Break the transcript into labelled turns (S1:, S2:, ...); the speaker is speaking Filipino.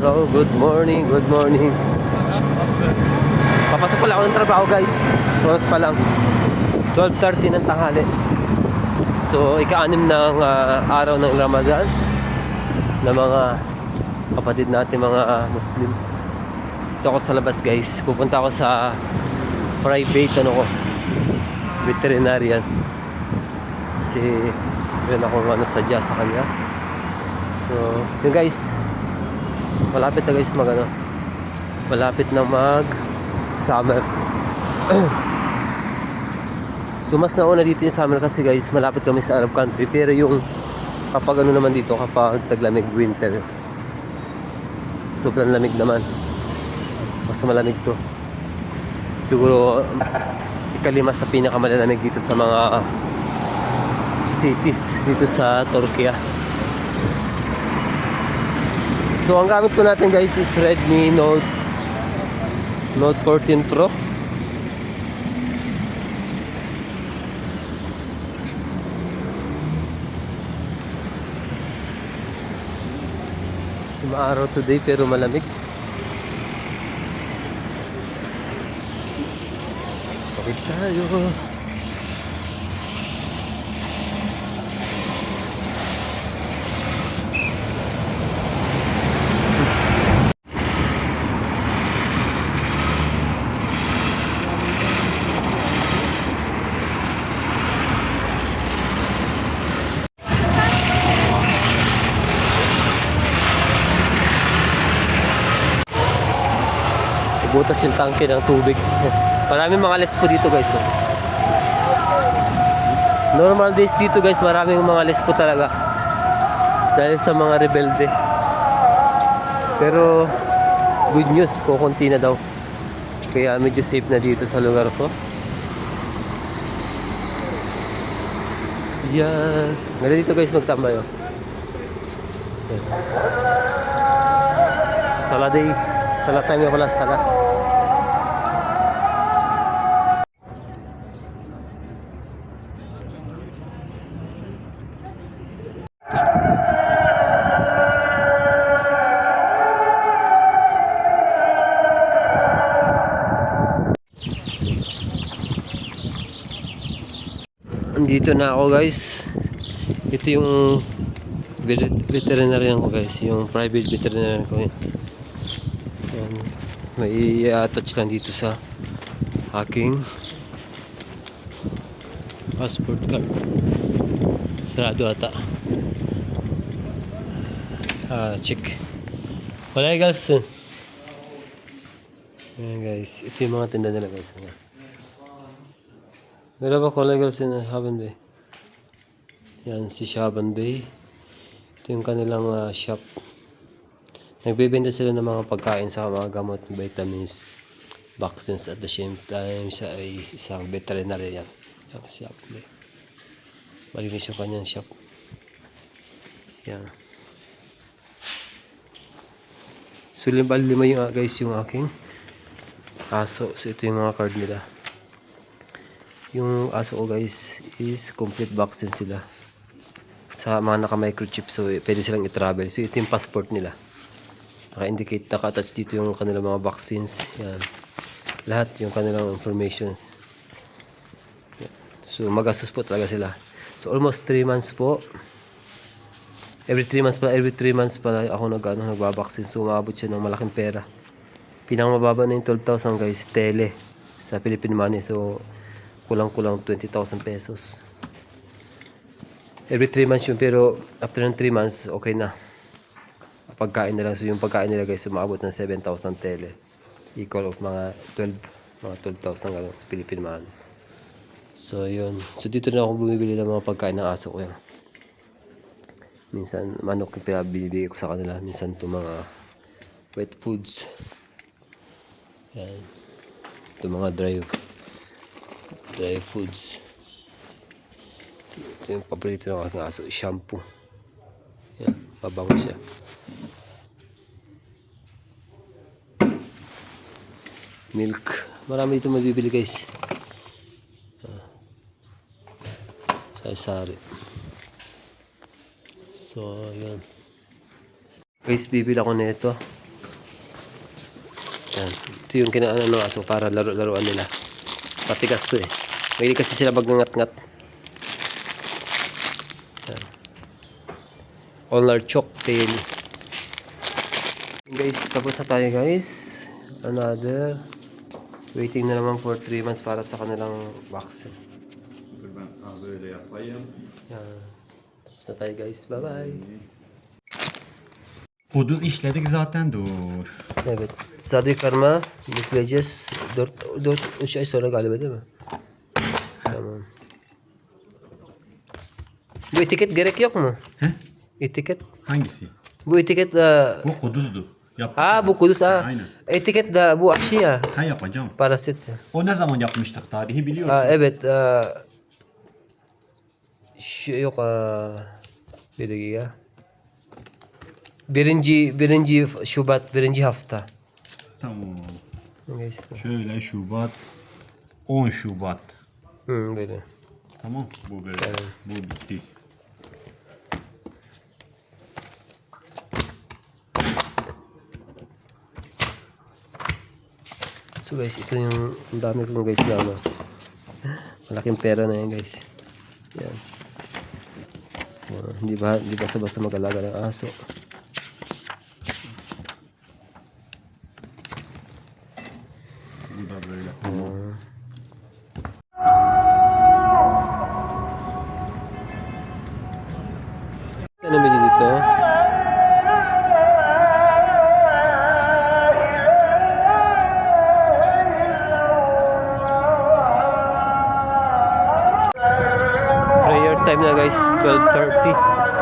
S1: Hello, good morning, good morning. Papasok pala ako ng trabaho guys. Close pa lang. 12.30 ng tanghali. So, ika-anim ng ah, araw ng Ramadan na mga kapatid natin mga ah, Muslim. Ito ako sa labas guys. Pupunta ako sa private ano ko. Veterinarian. Kasi meron akong ano sadya sa kanya. So, yun guys. Malapit na guys mag ano. Malapit na mag summer. so mas nauna dito yung summer kasi guys malapit kami sa Arab country pero yung kapag ano naman dito kapag taglamig winter sobrang lamig naman basta malamig to siguro ikalima sa pinakamalalamig dito sa mga cities dito sa Turkey So ang gamit ko natin guys is Redmi Note Note 14 Pro. Sumaaraw today pero malamig. Okay tayo. Butas yung tangke ng tubig. Maraming mga lespo dito guys. Normal days dito guys, maraming mga lespo talaga. Dahil sa mga rebelde. Pero good news, kukunti na daw. Kaya medyo safe na dito sa lugar ko. Yan. Ganda dito guys magtambay oh. Yan. Nga pala sala. Andito na ako guys. Ito yung vet- veterinarian ko guys. Yung private veterinarian ko. May i-attach lang dito sa aking passport card. Sarado ata. Ah, check. Wala guys. Ayan guys. Ito yung mga tinda nila guys. Ayan. Merhaba kolay gelsin Haban Bey. Yan si Shaban Bey. Ito yung kanilang ah, shop. Nagbebenta sila ng mga pagkain sa mga gamot, vitamins, vaccines at the same time siya ay isang veterinarian. Shaban Bey. Malinis yung kanyang shop. Yan. So lima, lima yung ah, guys yung aking aso. So ito yung mga card nila. Yung aso ko guys is complete vaccine sila. Sa mga naka-microchip so eh, pwede silang i-travel. So ito yung passport nila. Naka-indicate, naka-attach dito yung kanilang mga vaccines. Yan. Lahat yung kanilang information. So magastos po talaga sila. So almost 3 months po. Every 3 months pala, every 3 months pala ako nag, ano, nagbabaksin. So umabot siya ng malaking pera. Pinakamababa na yung 12,000 guys, tele sa Philippine money. So kulang-kulang 20,000 pesos. Every 3 months yun, pero after ng 3 months, okay na. Pagkain na lang. So yung pagkain nila guys, umabot ng 7,000 tele. Equal of mga 12, mga 12,000 ganun, Philippine money. So yun. So dito na ako bumibili ng mga pagkain ng aso ko yan. Minsan manok yung pinabibigay ko sa kanila. Minsan to mga wet foods. Yan. Ito mga dry dry foods. Ito yung paborito ng aking aso, shampoo. Yan, mabango siya. Milk. Marami dito mabibili guys. Ah. Sari-sari. So, yan. Guys, bibili ako nito. Yan. Ito yung kinaano ng aso para laro-laruan nila. Patigas to eh. Mahilig kasi sila magngat-ngat. All chalk tail. Guys, tapos na tayo guys. Another. Waiting na naman for 3 months para sa kanilang vaccine.
S2: Ben böyle yapayım.
S1: Tapos na tayo guys. Bye bye.
S2: Kuduz işledik zaten dur.
S1: Evet. Sade karma yükleyeceğiz. 4 4 3 ay sonra galiba değil mi? Tamam. Bu etiket gerek yok mu?
S2: He?
S1: Etiket.
S2: Hangisi?
S1: Bu etiket de
S2: Bu kuduzdu. Yap.
S1: Ha bu kuduz ha.
S2: Aynen.
S1: Etiket de bu aşı ya.
S2: Ha yapacağım.
S1: Parasit.
S2: O ne zaman yapmıştık tarihi biliyor
S1: Ha, evet. e, şu yok. e, bir dakika. Birinci, birinci Şubat, birinci hafta.
S2: Tamam.
S1: Neyse.
S2: Şöyle Şubat. 10 Şubat.
S1: Hı, böyle.
S2: Tamam. Bu böyle. Bu bitti.
S1: So guys, ito yung ang dami kong guys na ano. Malaking pera na yan guys. Yan. Yan, hindi ba hindi basta-basta mag-alaga ng aso.
S2: Tamam.
S1: Ano ba dito? time na guys, 12.30.